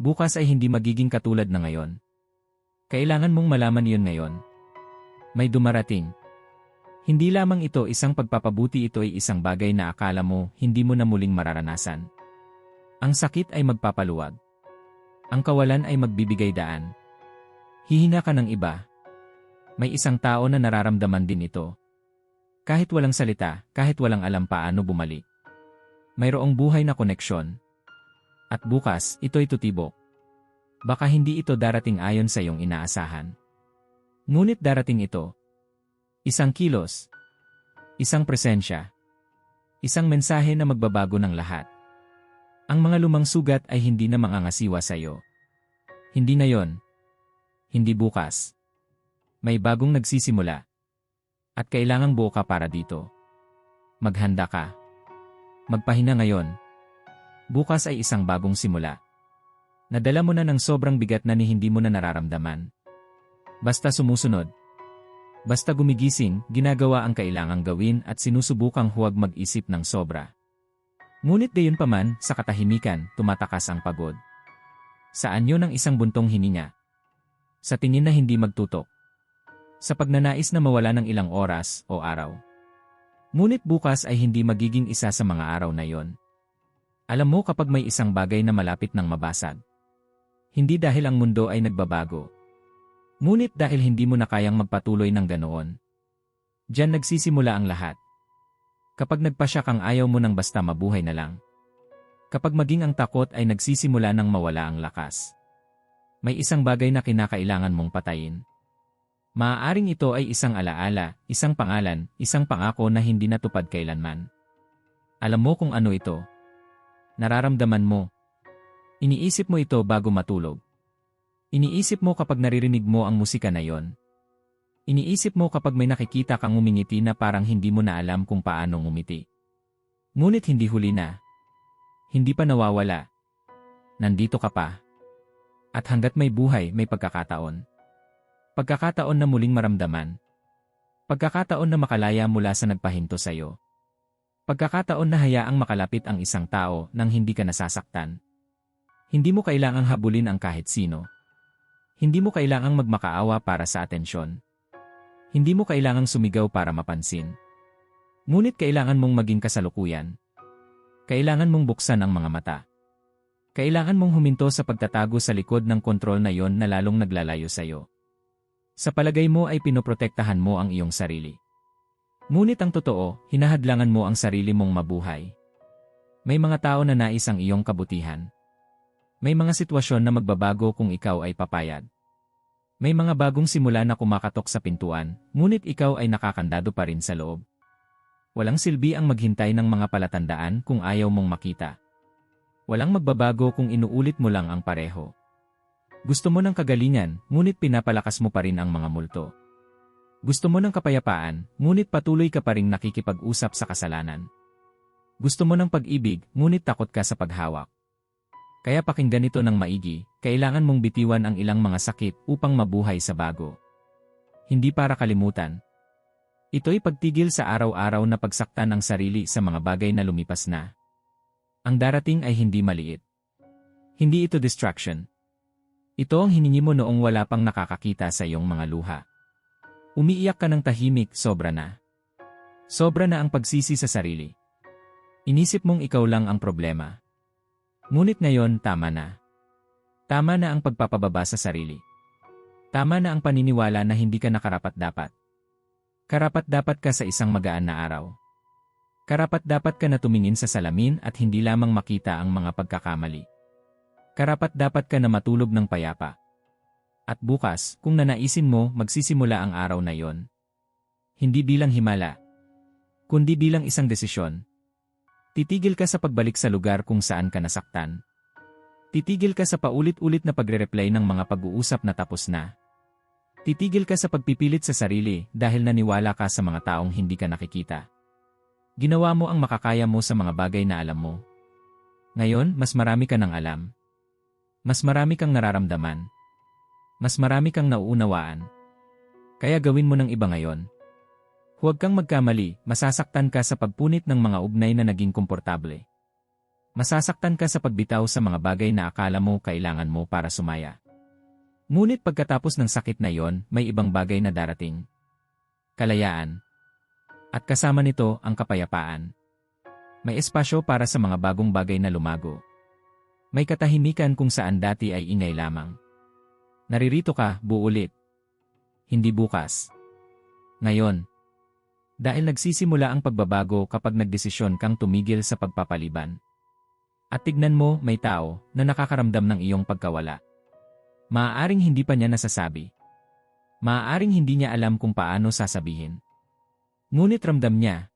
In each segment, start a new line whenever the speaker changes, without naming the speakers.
Bukas ay hindi magiging katulad na ngayon. Kailangan mong malaman iyon ngayon. May dumarating. Hindi lamang ito isang pagpapabuti ito ay isang bagay na akala mo hindi mo na muling mararanasan. Ang sakit ay magpapaluwag. Ang kawalan ay magbibigay daan. Hihina ka ng iba. May isang tao na nararamdaman din ito. Kahit walang salita, kahit walang alam paano bumalik. Mayroong buhay na koneksyon. At bukas, ito'y tutibok. Baka hindi ito darating ayon sa iyong inaasahan. Ngunit darating ito. Isang kilos. Isang presensya. Isang mensahe na magbabago ng lahat. Ang mga lumang sugat ay hindi na mangangasiwa sa iyo. Hindi na yon. Hindi bukas. May bagong nagsisimula. At kailangang buo ka para dito. Maghanda ka. Magpahinga ngayon. Bukas ay isang bagong simula. Nadala mo na ng sobrang bigat na ni hindi mo na nararamdaman. Basta sumusunod. Basta gumigising, ginagawa ang kailangang gawin at sinusubukang huwag mag-isip ng sobra. Ngunit gayon pa man, sa katahimikan, tumatakas ang pagod. Sa anyo ng isang buntong hininga. Sa tingin na hindi magtutok. Sa pagnanais na mawala ng ilang oras o araw. Ngunit bukas ay hindi magiging isa sa mga araw na yon. Alam mo kapag may isang bagay na malapit ng mabasag. Hindi dahil ang mundo ay nagbabago. Ngunit dahil hindi mo na kayang magpatuloy ng ganoon. Diyan nagsisimula ang lahat. Kapag nagpasya kang ayaw mo nang basta mabuhay na lang. Kapag maging ang takot ay nagsisimula ng mawala ang lakas. May isang bagay na kinakailangan mong patayin. Maaaring ito ay isang alaala, isang pangalan, isang pangako na hindi natupad kailanman. Alam mo kung ano ito. Nararamdaman mo. Iniisip mo ito bago matulog. Iniisip mo kapag naririnig mo ang musika na yon. Iniisip mo kapag may nakikita kang umingiti na parang hindi mo na alam kung paano ngumiti. Ngunit hindi huli na. Hindi pa nawawala. Nandito ka pa. At hanggat may buhay, may pagkakataon. Pagkakataon na muling maramdaman. Pagkakataon na makalaya mula sa nagpahinto sa iyo. Pagkakataon na hayaang makalapit ang isang tao nang hindi ka nasasaktan. Hindi mo kailangang habulin ang kahit sino. Hindi mo kailangang magmakaawa para sa atensyon. Hindi mo kailangang sumigaw para mapansin. Ngunit kailangan mong maging kasalukuyan. Kailangan mong buksan ang mga mata. Kailangan mong huminto sa pagtatago sa likod ng kontrol na yon na lalong naglalayo sa iyo. Sa palagay mo ay pinoprotektahan mo ang iyong sarili. Ngunit ang totoo, hinahadlangan mo ang sarili mong mabuhay. May mga tao na nais ang iyong kabutihan. May mga sitwasyon na magbabago kung ikaw ay papayad. May mga bagong simula na kumakatok sa pintuan, ngunit ikaw ay nakakandado pa rin sa loob. Walang silbi ang maghintay ng mga palatandaan kung ayaw mong makita. Walang magbabago kung inuulit mo lang ang pareho. Gusto mo ng kagalingan, ngunit pinapalakas mo pa rin ang mga multo. Gusto mo ng kapayapaan, ngunit patuloy ka pa rin nakikipag-usap sa kasalanan. Gusto mo ng pag-ibig, ngunit takot ka sa paghawak. Kaya pakinggan ito ng maigi, kailangan mong bitiwan ang ilang mga sakit upang mabuhay sa bago. Hindi para kalimutan. Ito'y pagtigil sa araw-araw na pagsaktan ng sarili sa mga bagay na lumipas na. Ang darating ay hindi maliit. Hindi ito distraction. Ito ang hiningi mo noong wala pang nakakakita sa iyong mga luha. Umiiyak ka ng tahimik, sobra na. Sobra na ang pagsisi sa sarili. Inisip mong ikaw lang ang problema. Ngunit ngayon, tama na. Tama na ang pagpapababa sa sarili. Tama na ang paniniwala na hindi ka nakarapat-dapat. Karapat-dapat ka sa isang magaan na araw. Karapat-dapat ka na tumingin sa salamin at hindi lamang makita ang mga pagkakamali. Karapat-dapat ka na matulog ng payapa. At bukas, kung nanaisin mo, magsisimula ang araw na yon. Hindi bilang himala, kundi bilang isang desisyon. Titigil ka sa pagbalik sa lugar kung saan ka nasaktan. Titigil ka sa paulit-ulit na pagre-reply ng mga pag-uusap na tapos na. Titigil ka sa pagpipilit sa sarili dahil naniwala ka sa mga taong hindi ka nakikita. Ginawa mo ang makakaya mo sa mga bagay na alam mo. Ngayon, mas marami ka nang alam. Mas marami kang nararamdaman. Mas marami kang nauunawaan. Kaya gawin mo ng iba ngayon. Huwag kang magkamali, masasaktan ka sa pagpunit ng mga ugnay na naging komportable. Masasaktan ka sa pagbitaw sa mga bagay na akala mo kailangan mo para sumaya. Ngunit pagkatapos ng sakit na yon, may ibang bagay na darating. Kalayaan. At kasama nito ang kapayapaan. May espasyo para sa mga bagong bagay na lumago. May katahimikan kung saan dati ay ingay lamang. Naririto ka, buulit. Hindi bukas. Ngayon. Dahil nagsisimula ang pagbabago kapag nagdesisyon kang tumigil sa pagpapaliban. At tignan mo, may tao na nakakaramdam ng iyong pagkawala. Maaaring hindi pa niya nasasabi. Maaaring hindi niya alam kung paano sasabihin. Ngunit ramdam niya.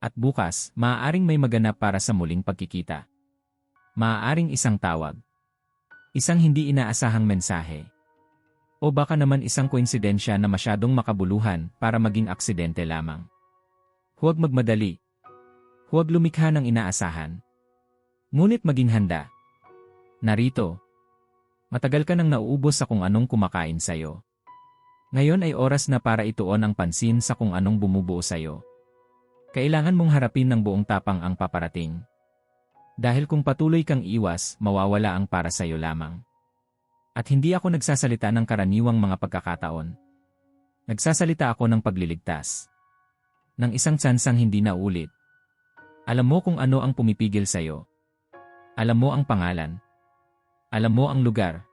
At bukas, maaaring may maganap para sa muling pagkikita. Maaaring isang tawag. Isang hindi inaasahang mensahe. O baka naman isang koinsidensya na masyadong makabuluhan para maging aksidente lamang. Huwag magmadali. Huwag lumikha ng inaasahan. Ngunit maging handa. Narito, Matagal ka nang nauubos sa kung anong kumakain sa'yo. Ngayon ay oras na para ituon ang pansin sa kung anong bumubuo sa'yo. Kailangan mong harapin ng buong tapang ang paparating. Dahil kung patuloy kang iwas, mawawala ang para sa'yo lamang. At hindi ako nagsasalita ng karaniwang mga pagkakataon. Nagsasalita ako ng pagliligtas. Ng isang tsansang hindi na ulit. Alam mo kung ano ang pumipigil sa'yo. Alam mo ang pangalan. Alam mo ang lugar.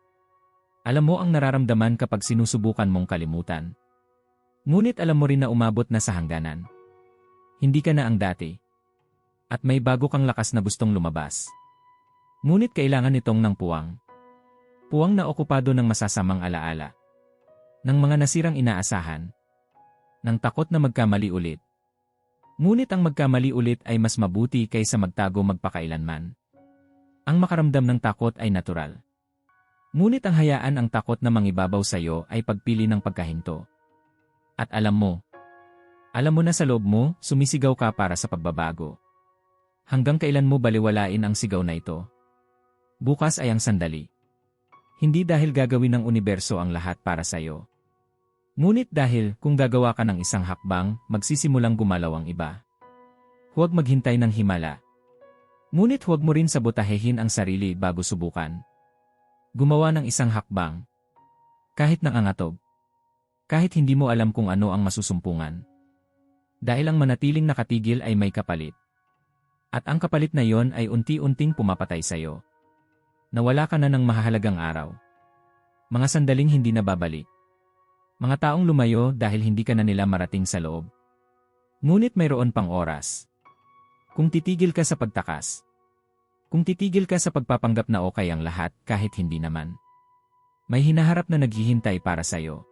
Alam mo ang nararamdaman kapag sinusubukan mong kalimutan. Ngunit alam mo rin na umabot na sa hangganan. Hindi ka na ang dati. At may bago kang lakas na gustong lumabas. Ngunit kailangan itong ng puwang. Puwang na okupado ng masasamang alaala. Ng mga nasirang inaasahan. Ng takot na magkamali ulit. Ngunit ang magkamali ulit ay mas mabuti kaysa magtago magpakailanman. Ang makaramdam ng takot ay natural. Ngunit ang hayaan ang takot na mangibabaw sa iyo ay pagpili ng pagkahinto. At alam mo, alam mo na sa loob mo, sumisigaw ka para sa pagbabago. Hanggang kailan mo baliwalain ang sigaw na ito? Bukas ay ang sandali. Hindi dahil gagawin ng universo ang lahat para sa iyo. Ngunit dahil kung gagawa ka ng isang hakbang, magsisimulang gumalaw ang iba. Huwag maghintay ng himala, Ngunit huwag mo rin sabotahehin ang sarili bago subukan. Gumawa ng isang hakbang. Kahit nangangatog. Kahit hindi mo alam kung ano ang masusumpungan. Dahil ang manatiling nakatigil ay may kapalit. At ang kapalit na yon ay unti-unting pumapatay sa iyo. Nawala ka na ng mahahalagang araw. Mga sandaling hindi na babalik. Mga taong lumayo dahil hindi ka na nila marating sa loob. Ngunit mayroon pang oras. Kung titigil ka sa pagtakas. Kung titigil ka sa pagpapanggap na okay ang lahat kahit hindi naman. May hinaharap na naghihintay para sa'yo.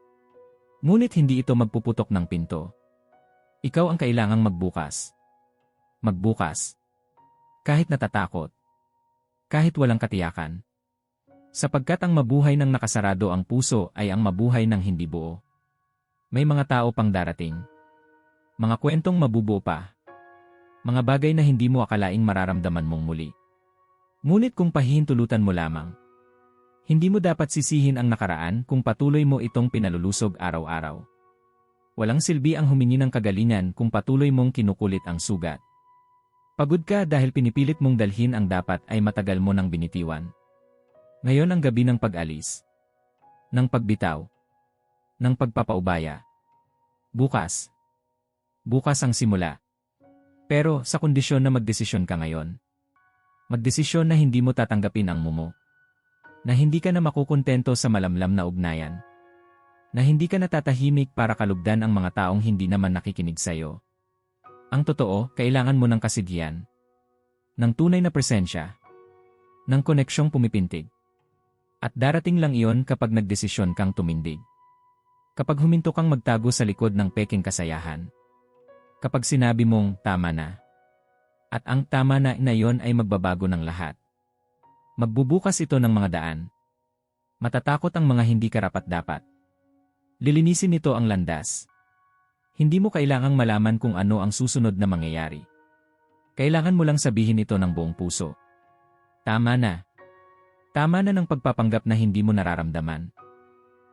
Ngunit hindi ito magpuputok ng pinto. Ikaw ang kailangang magbukas. Magbukas. Kahit natatakot. Kahit walang katiyakan. Sapagkat ang mabuhay ng nakasarado ang puso ay ang mabuhay ng hindi buo. May mga tao pang darating. Mga kwentong mabubuo pa. Mga bagay na hindi mo akalaing mararamdaman mong muli. Ngunit kung pahihintulutan mo lamang, hindi mo dapat sisihin ang nakaraan kung patuloy mo itong pinalulusog araw-araw. Walang silbi ang humingi ng kagalingan kung patuloy mong kinukulit ang sugat. Pagod ka dahil pinipilit mong dalhin ang dapat ay matagal mo nang binitiwan. Ngayon ang gabi ng pag-alis. Ng pagbitaw. Ng pagpapaubaya. Bukas. Bukas ang simula. Pero sa kondisyon na magdesisyon ka ngayon. Magdesisyon na hindi mo tatanggapin ang mumo. Na hindi ka na makukontento sa malamlam na ugnayan. Na hindi ka natatahimik para kalugdan ang mga taong hindi naman nakikinig sa'yo. Ang totoo, kailangan mo ng kasigyan. Ng tunay na presensya. Ng koneksyong pumipintig. At darating lang iyon kapag nagdesisyon kang tumindig. Kapag huminto kang magtago sa likod ng peking kasayahan kapag sinabi mong tama na. At ang tama na na iyon ay magbabago ng lahat. Magbubukas ito ng mga daan. Matatakot ang mga hindi karapat-dapat. Lilinisin nito ang landas. Hindi mo kailangang malaman kung ano ang susunod na mangyayari. Kailangan mo lang sabihin ito ng buong puso. Tama na. Tama na ng pagpapanggap na hindi mo nararamdaman.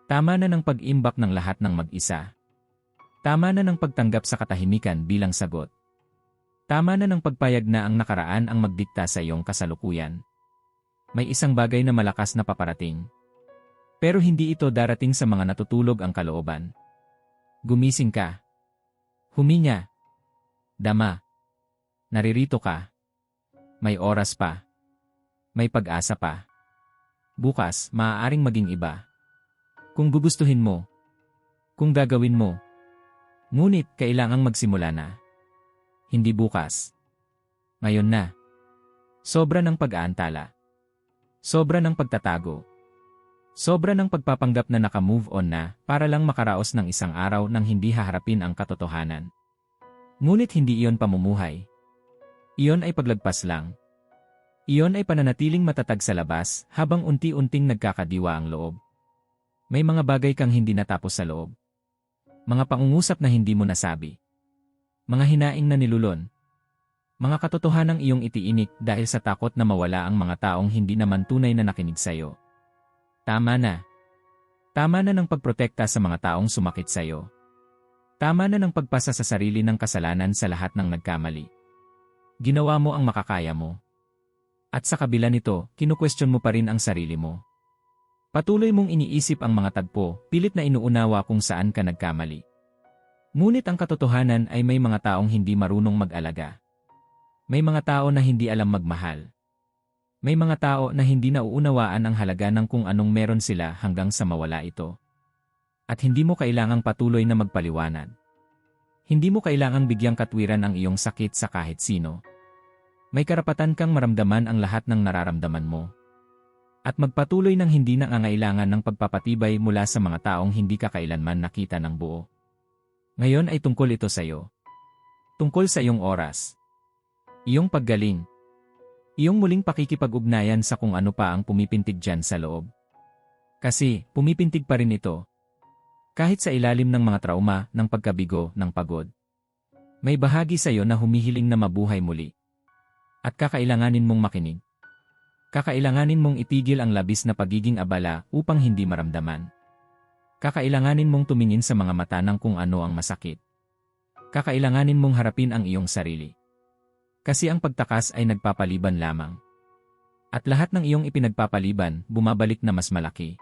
Tama na ng pag-imbak ng lahat ng mag-isa. Tama na ng pagtanggap sa katahimikan bilang sagot. Tama na ng pagpayag na ang nakaraan ang magdikta sa iyong kasalukuyan. May isang bagay na malakas na paparating. Pero hindi ito darating sa mga natutulog ang kalooban. Gumising ka. Huminga. Dama. Naririto ka. May oras pa. May pag-asa pa. Bukas, maaaring maging iba. Kung gugustuhin mo. Kung gagawin mo. Ngunit, kailangang magsimula na. Hindi bukas. Ngayon na. Sobra ng pag-aantala. Sobra ng pagtatago. Sobra ng pagpapanggap na naka-move on na para lang makaraos ng isang araw nang hindi haharapin ang katotohanan. Ngunit hindi iyon pamumuhay. Iyon ay paglagpas lang. Iyon ay pananatiling matatag sa labas habang unti-unting nagkakadiwa ang loob. May mga bagay kang hindi natapos sa loob. Mga pangungusap na hindi mo nasabi. Mga hinaing na nilulon. Mga katotohanang iyong itiinik dahil sa takot na mawala ang mga taong hindi naman tunay na nakinig sa'yo. Tama na. Tama na ng pagprotekta sa mga taong sumakit sa'yo. Tama na ng pagpasa sa sarili ng kasalanan sa lahat ng nagkamali. Ginawa mo ang makakaya mo. At sa kabila nito, kinukwestiyon mo pa rin ang sarili mo. Patuloy mong iniisip ang mga tagpo, pilit na inuunawa kung saan ka nagkamali. Ngunit ang katotohanan ay may mga taong hindi marunong mag-alaga. May mga tao na hindi alam magmahal. May mga tao na hindi nauunawaan ang halaga ng kung anong meron sila hanggang sa mawala ito. At hindi mo kailangang patuloy na magpaliwanag. Hindi mo kailangang bigyang katwiran ang iyong sakit sa kahit sino. May karapatan kang maramdaman ang lahat ng nararamdaman mo. At magpatuloy ng hindi nangangailangan ng pagpapatibay mula sa mga taong hindi ka kailanman nakita ng buo. Ngayon ay tungkol ito sa iyo. Tungkol sa iyong oras. Iyong paggaling. Iyong muling pakikipag-ugnayan sa kung ano pa ang pumipintig dyan sa loob. Kasi, pumipintig pa rin ito. Kahit sa ilalim ng mga trauma, ng pagkabigo, ng pagod. May bahagi sa iyo na humihiling na mabuhay muli. At kakailanganin mong makinig. Kakailanganin mong itigil ang labis na pagiging abala upang hindi maramdaman. Kakailanganin mong tumingin sa mga mata ng kung ano ang masakit. Kakailanganin mong harapin ang iyong sarili. Kasi ang pagtakas ay nagpapaliban lamang. At lahat ng iyong ipinagpapaliban, bumabalik na mas malaki.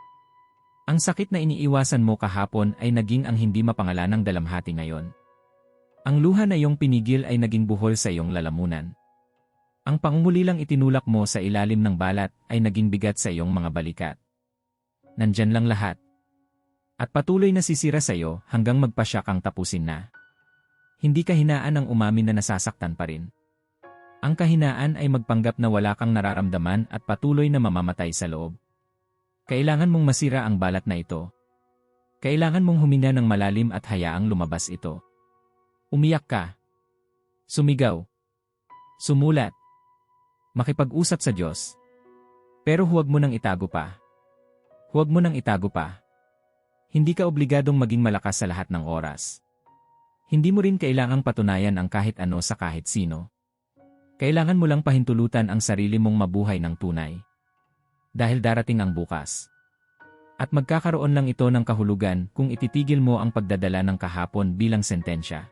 Ang sakit na iniiwasan mo kahapon ay naging ang hindi mapangalanang dalamhati ngayon. Ang luha na iyong pinigil ay naging buhol sa iyong lalamunan. Ang pangungulilang itinulak mo sa ilalim ng balat ay naging bigat sa iyong mga balikat. Nandyan lang lahat. At patuloy na sisira sa iyo hanggang magpasya kang tapusin na. Hindi kahinaan ang umamin na nasasaktan pa rin. Ang kahinaan ay magpanggap na wala kang nararamdaman at patuloy na mamamatay sa loob. Kailangan mong masira ang balat na ito. Kailangan mong huminga ng malalim at hayaang lumabas ito. Umiyak ka. Sumigaw. Sumulat. Makipag-usap sa Diyos. Pero huwag mo nang itago pa. Huwag mo nang itago pa. Hindi ka obligadong maging malakas sa lahat ng oras. Hindi mo rin kailangang patunayan ang kahit ano sa kahit sino. Kailangan mo lang pahintulutan ang sarili mong mabuhay ng tunay. Dahil darating ang bukas. At magkakaroon lang ito ng kahulugan kung ititigil mo ang pagdadala ng kahapon bilang sentensya.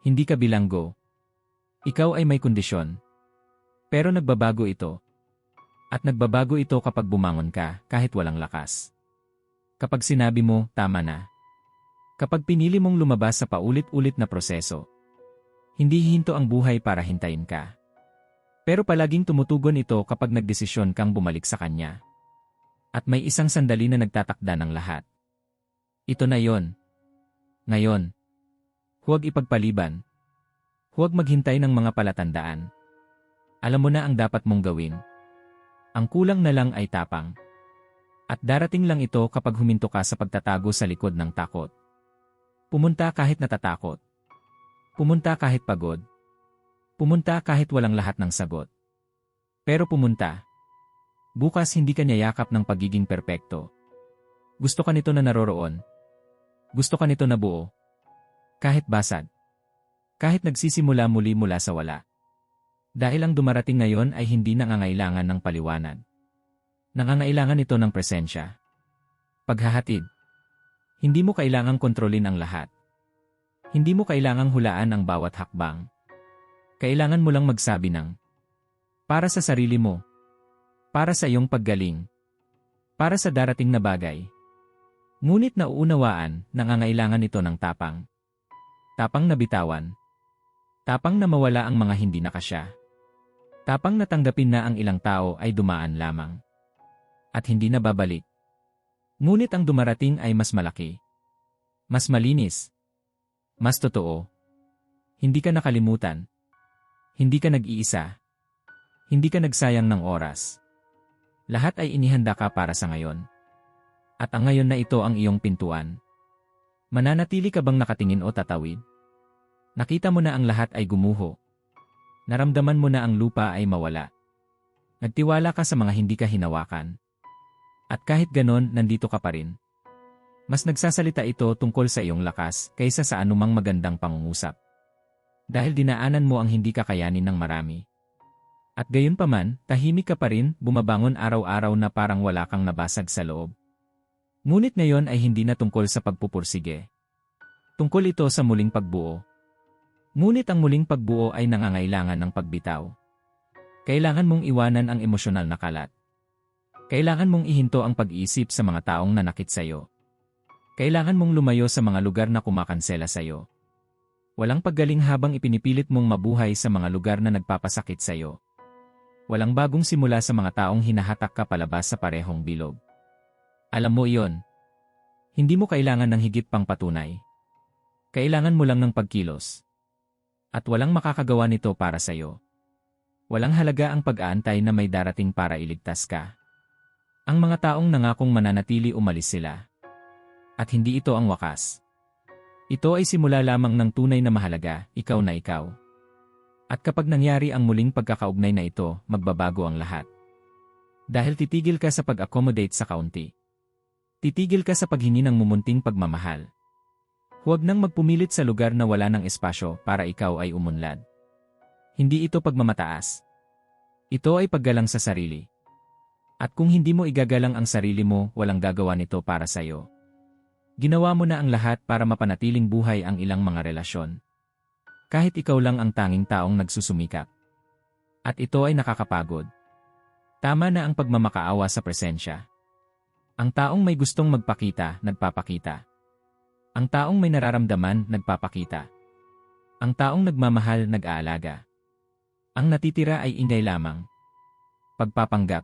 Hindi ka bilanggo. Ikaw ay may kondisyon. Pero nagbabago ito. At nagbabago ito kapag bumangon ka kahit walang lakas. Kapag sinabi mo, tama na. Kapag pinili mong lumabas sa paulit-ulit na proseso. Hindi hinto ang buhay para hintayin ka. Pero palaging tumutugon ito kapag nagdesisyon kang bumalik sa kanya. At may isang sandali na nagtatakda ng lahat. Ito na yon. Ngayon. Huwag ipagpaliban. Huwag maghintay ng mga palatandaan. Alam mo na ang dapat mong gawin. Ang kulang na lang ay tapang. At darating lang ito kapag huminto ka sa pagtatago sa likod ng takot. Pumunta kahit natatakot. Pumunta kahit pagod. Pumunta kahit walang lahat ng sagot. Pero pumunta. Bukas hindi ka niyayakap ng pagiging perpekto. Gusto ka nito na naroroon. Gusto ka nito na buo. Kahit basag. Kahit nagsisimula muli mula sa wala. Dahil ang dumarating ngayon ay hindi nangangailangan ng paliwanag. Nangangailangan ito ng presensya. Paghahatid. Hindi mo kailangang kontrolin ang lahat. Hindi mo kailangang hulaan ang bawat hakbang. Kailangan mo lang magsabi ng para sa sarili mo, para sa iyong paggaling, para sa darating na bagay. Ngunit nauunawaan, nangangailangan ito ng tapang. Tapang na bitawan. Tapang na mawala ang mga hindi nakasya. Tapang na tanggapin na ang ilang tao ay dumaan lamang. At hindi na babalik. Ngunit ang dumarating ay mas malaki. Mas malinis. Mas totoo. Hindi ka nakalimutan. Hindi ka nag-iisa. Hindi ka nagsayang ng oras. Lahat ay inihanda ka para sa ngayon. At ang ngayon na ito ang iyong pintuan. Mananatili ka bang nakatingin o tatawid? Nakita mo na ang lahat ay gumuho. Naramdaman mo na ang lupa ay mawala. Nagtiwala ka sa mga hindi ka hinawakan. At kahit ganon, nandito ka pa rin. Mas nagsasalita ito tungkol sa iyong lakas kaysa sa anumang magandang pangungusap. Dahil dinaanan mo ang hindi kakayanin ng marami. At gayon pa man, tahimik ka pa rin, bumabangon araw-araw na parang wala kang nabasag sa loob. Ngunit ngayon ay hindi na tungkol sa pagpupursige. Tungkol ito sa muling pagbuo. Ngunit ang muling pagbuo ay nangangailangan ng pagbitaw. Kailangan mong iwanan ang emosyonal na kalat. Kailangan mong ihinto ang pag-iisip sa mga taong nanakit sa iyo. Kailangan mong lumayo sa mga lugar na kumakansela sa iyo. Walang paggaling habang ipinipilit mong mabuhay sa mga lugar na nagpapasakit sa iyo. Walang bagong simula sa mga taong hinahatak ka palabas sa parehong bilog. Alam mo iyon. Hindi mo kailangan ng higit pang patunay. Kailangan mo lang ng pagkilos. At walang makakagawa nito para sa iyo. Walang halaga ang pag-aantay na may darating para iligtas ka. Ang mga taong nangakong mananatili umalis sila. At hindi ito ang wakas. Ito ay simula lamang ng tunay na mahalaga, ikaw na ikaw. At kapag nangyari ang muling pagkakaugnay na ito, magbabago ang lahat. Dahil titigil ka sa pag-accommodate sa kaunti. Titigil ka sa paghingi ng mumunting pagmamahal. Huwag nang magpumilit sa lugar na wala ng espasyo para ikaw ay umunlad. Hindi ito pagmamataas. Ito ay paggalang sa sarili. At kung hindi mo igagalang ang sarili mo, walang gagawa nito para sa iyo. Ginawa mo na ang lahat para mapanatiling buhay ang ilang mga relasyon. Kahit ikaw lang ang tanging taong nagsusumikap. At ito ay nakakapagod. Tama na ang pagmamakaawa sa presensya. Ang taong may gustong magpakita, nagpapakita. Ang taong may nararamdaman, nagpapakita. Ang taong nagmamahal, nag-aalaga. Ang natitira ay ingay lamang. Pagpapanggap.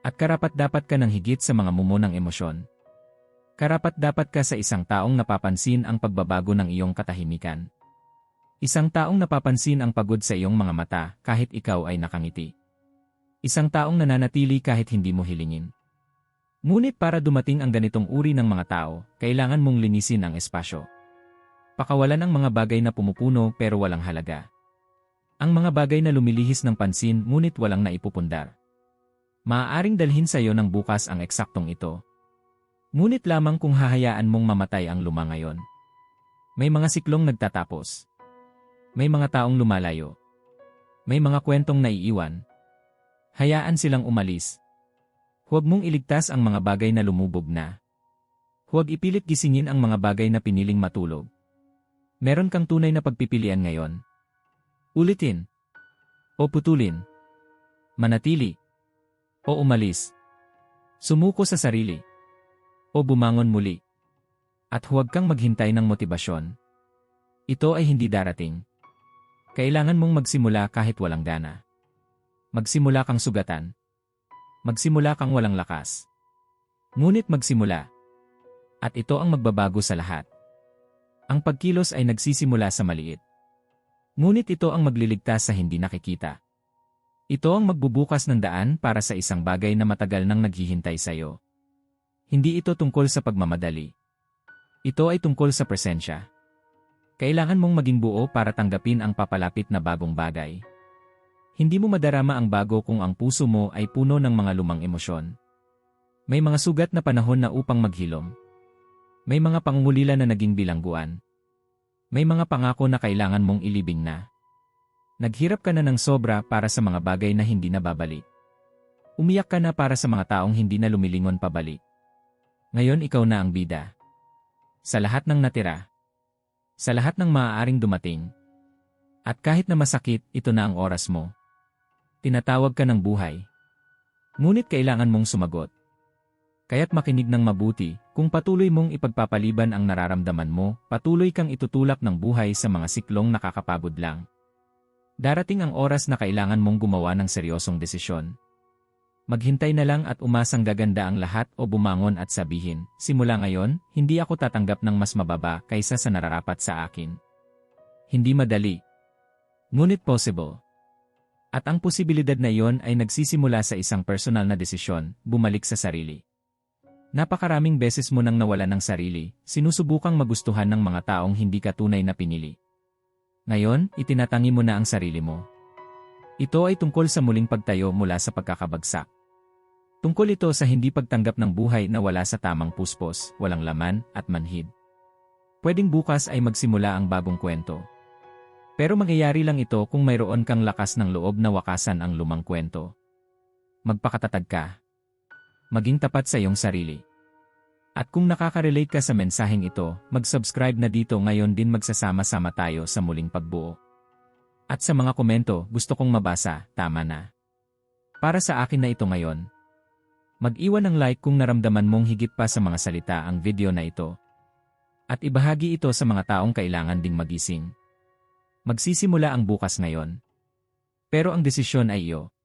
At karapat-dapat ka ng higit sa mga mumunang emosyon. Karapat-dapat ka sa isang taong napapansin ang pagbabago ng iyong katahimikan. Isang taong napapansin ang pagod sa iyong mga mata kahit ikaw ay nakangiti. Isang taong nananatili kahit hindi mo hilingin. Ngunit para dumating ang ganitong uri ng mga tao, kailangan mong linisin ang espasyo. Pakawalan ang mga bagay na pumupuno pero walang halaga. Ang mga bagay na lumilihis ng pansin ngunit walang naipupundar. Maaaring dalhin sa iyo ng bukas ang eksaktong ito. Ngunit lamang kung hahayaan mong mamatay ang luma ngayon. May mga siklong nagtatapos. May mga taong lumalayo. May mga kwentong naiiwan. Hayaan silang umalis, Huwag mong iligtas ang mga bagay na lumubog na. Huwag ipilit gisingin ang mga bagay na piniling matulog. Meron kang tunay na pagpipilian ngayon. Ulitin. O putulin. Manatili. O umalis. Sumuko sa sarili. O bumangon muli. At huwag kang maghintay ng motibasyon. Ito ay hindi darating. Kailangan mong magsimula kahit walang gana. Magsimula kang sugatan. Magsimula kang walang lakas. Ngunit magsimula. At ito ang magbabago sa lahat. Ang pagkilos ay nagsisimula sa maliit. Ngunit ito ang magliligtas sa hindi nakikita. Ito ang magbubukas ng daan para sa isang bagay na matagal nang naghihintay sa iyo. Hindi ito tungkol sa pagmamadali. Ito ay tungkol sa presensya. Kailangan mong maging buo para tanggapin ang papalapit na bagong bagay. Hindi mo madarama ang bago kung ang puso mo ay puno ng mga lumang emosyon. May mga sugat na panahon na upang maghilom. May mga pangungulila na naging bilangguan. May mga pangako na kailangan mong ilibing na. Naghirap ka na ng sobra para sa mga bagay na hindi na babalik. Umiyak ka na para sa mga taong hindi na lumilingon pabalik. Ngayon ikaw na ang bida. Sa lahat ng natira. Sa lahat ng maaaring dumating. At kahit na masakit, ito na ang oras mo. Tinatawag ka ng buhay. Ngunit kailangan mong sumagot. Kaya't makinig ng mabuti, kung patuloy mong ipagpapaliban ang nararamdaman mo, patuloy kang itutulak ng buhay sa mga siklong nakakapagod lang. Darating ang oras na kailangan mong gumawa ng seryosong desisyon. Maghintay na lang at umasang gaganda ang lahat o bumangon at sabihin, simula ngayon, hindi ako tatanggap ng mas mababa kaysa sa nararapat sa akin. Hindi madali. Ngunit possible. At ang posibilidad na iyon ay nagsisimula sa isang personal na desisyon, bumalik sa sarili. Napakaraming beses mo nang nawala ng sarili, sinusubukang magustuhan ng mga taong hindi ka tunay na pinili. Ngayon, itinatangi mo na ang sarili mo. Ito ay tungkol sa muling pagtayo mula sa pagkakabagsak. Tungkol ito sa hindi pagtanggap ng buhay na wala sa tamang puspos, walang laman, at manhid. Pwedeng bukas ay magsimula ang bagong kwento. Pero mangyayari lang ito kung mayroon kang lakas ng loob na wakasan ang lumang kwento. Magpakatatag ka. Maging tapat sa iyong sarili. At kung nakaka-relate ka sa mensaheng ito, mag-subscribe na dito ngayon din magsasama-sama tayo sa muling pagbuo. At sa mga komento, gusto kong mabasa, tama na. Para sa akin na ito ngayon. Mag-iwan ng like kung naramdaman mong higit pa sa mga salita ang video na ito. At ibahagi ito sa mga taong kailangan ding magising. Magsisimula ang bukas ngayon. Pero ang desisyon ay iyo.